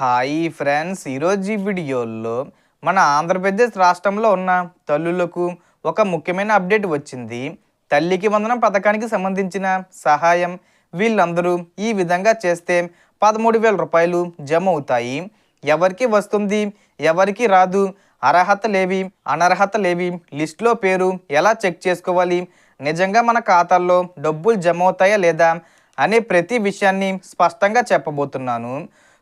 Hi friends. ఈరోజు ఈ వీడియోలో మన ఆంధ్రప్రదేశ్ రాష్ట్రంలో ఉన్న తల్లులకు ఒక ముఖ్యమైన అప్డేట్ వచ్చింది. తల్లికి వందనం పథకానికి సంబంధించిన సహాయం వీళ్ళందరూ ఈ విధంగా చేస్తే పదమూడు వేల రూపాయలు జమ అవుతాయి. ఎవరికి వస్తుంది ఎవరికి రాదు అర్హతలేవి అనర్హతలేవి లిస్టులో పేరు ఎలా చెక్ చేసుకోవాలి నిజంగా మన ఖాతాల్లో డబ్బులు జమ అవుతాయా లేదా అనే ప్రతి విషయాన్ని స్పష్టంగా చెప్పబోతున్నాను.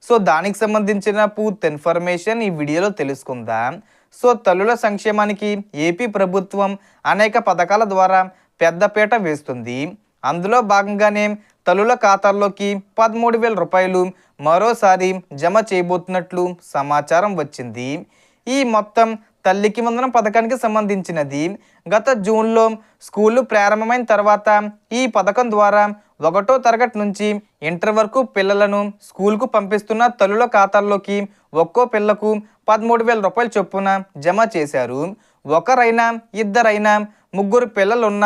సో దానికి సంబంధించిన పూర్తి ఇన్ఫర్మేషన్ ఈ వీడియోలో తెలుసుకుందాం. సో తల్లుల సంక్షేమానికి ఏపీ ప్రభుత్వం అనేక పథకాల ద్వారా పెద్దపీట వేస్తుంది. అందులో భాగంగానే తల్లుల ఖాతాల్లోకి పదమూడు వేల రూపాయలు మరోసారి జమ చేయబోతున్నట్లు సమాచారం వచ్చింది. ఈ మొత్తం తల్లికి వందనం పథకానికి సంబంధించినది. గత జూన్లో స్కూళ్ళు ప్రారంభమైన తర్వాత ఈ పథకం ద్వారా ఒకటో తరగతి నుంచి ఇంటర్ వరకు పిల్లలను స్కూల్కు పంపిస్తున్న తల్లుల ఖాతాల్లోకి ఒక్కో పిల్లకు పదమూడు వేల రూపాయల చొప్పున జమ చేశారు. ఒకరైనా ఇద్దరైనా ముగ్గురు పిల్లలున్న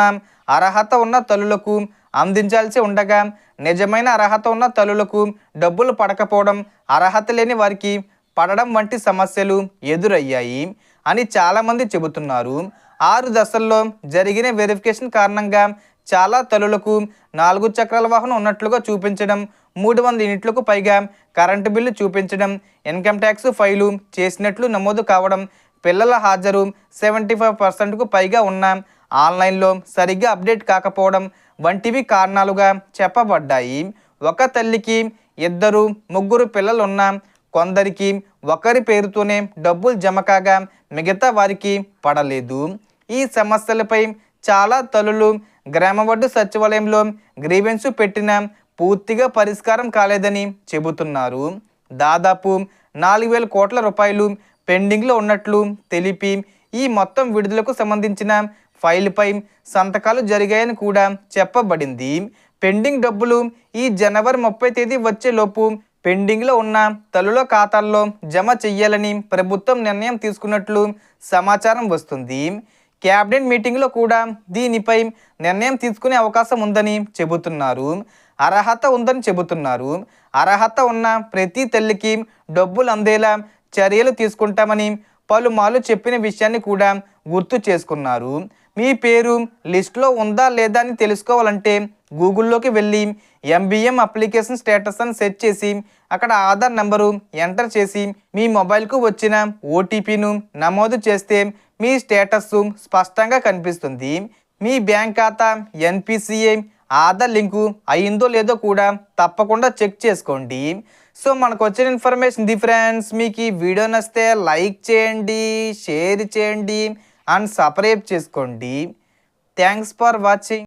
అర్హత ఉన్న తల్లులకు అందించాల్సి ఉండగా నిజమైన అర్హత ఉన్న తల్లులకు డబ్బులు పడకపోవడం అర్హత లేని వారికి పడడం వంటి సమస్యలు ఎదురయ్యాయి అని చాలామంది చెబుతున్నారు. ఆరు దశల్లో జరిగిన వెరిఫికేషన్ కారణంగా చాలా తల్లులకు నాలుగు చక్రాల వాహనం ఉన్నట్లుగా చూపించడం మూడు వందల యూనిట్లకు పైగా కరెంటు బిల్లు చూపించడం ఇన్కమ్ ట్యాక్స్ ఫైలు చేసినట్లు నమోదు కావడం పిల్లల హాజరు సెవెంటీ ఫైవ్ పర్సెంట్కు పైగా ఉన్న ఆన్లైన్లో సరిగ్గా అప్డేట్ కాకపోవడం వంటివి కారణాలుగా చెప్పబడ్డాయి. ఒక తల్లికి ఇద్దరు ముగ్గురు పిల్లలున్న కొందరికి ఒకరి పేరుతోనే డబ్బులు జమ కాగా మిగతా వారికి పడలేదు. ఈ సమస్యలపై చాలా తల్లులు గ్రామ వడ్డు సచివాలయంలో గ్రీవెన్స్ పెట్టినా పూర్తిగా పరిష్కారం కాలేదని చెబుతున్నారు. దాదాపు నాలుగు వేల కోట్ల రూపాయలు పెండింగ్లో ఉన్నట్లు తెలిపి ఈ మొత్తం విడుదలకు సంబంధించిన ఫైల్పై సంతకాలు జరిగాయని కూడా చెప్పబడింది. పెండింగ్ డబ్బులు ఈ జనవరి ముప్పై తేదీ వచ్చేలోపు పెండింగ్లో ఉన్న తల్లుల ఖాతాల్లో జమ చెయ్యాలని ప్రభుత్వం నిర్ణయం తీసుకున్నట్లు సమాచారం వస్తుంది. క్యాబినెట్ మీటింగ్లో కూడా దీనిపై నిర్ణయం తీసుకునే అవకాశం ఉందని చెబుతున్నారు. అర్హత ఉందని చెబుతున్నారు. అర్హత ఉన్న ప్రతి తల్లికి డబ్బులు అందేలా చర్యలు తీసుకుంటామని పలుమార్లు చెప్పిన విషయాన్ని కూడా గుర్తు చేసుకున్నారు. మీ పేరు లిస్టులో ఉందా లేదా అని తెలుసుకోవాలంటే గూగుల్లోకి వెళ్ళి ఎంబీఎం అప్లికేషన్ స్టేటస్ అని సెర్చ్ చేసి అక్కడ ఆధార్ నెంబరు ఎంటర్ చేసి మీ మొబైల్కు వచ్చిన ఓటీపీను నమోదు చేస్తే మీ స్టేటస్ స్పష్టంగా కనిపిస్తుంది. మీ బ్యాంక్ ఖాతా ఎన్పిసిఏ ఆధార్ లింకు అయిందో లేదో కూడా తప్పకుండా చెక్ చేసుకోండి. సో మనకు వచ్చిన ఇన్ఫర్మేషన్ ది ఫ్రెండ్స్ మీకు ఈ వీడియో నచ్చితే లైక్ చేయండి షేర్ చేయండి అండ్ సబ్స్క్రైబ్ చేసుకోండి. Thanks for watching.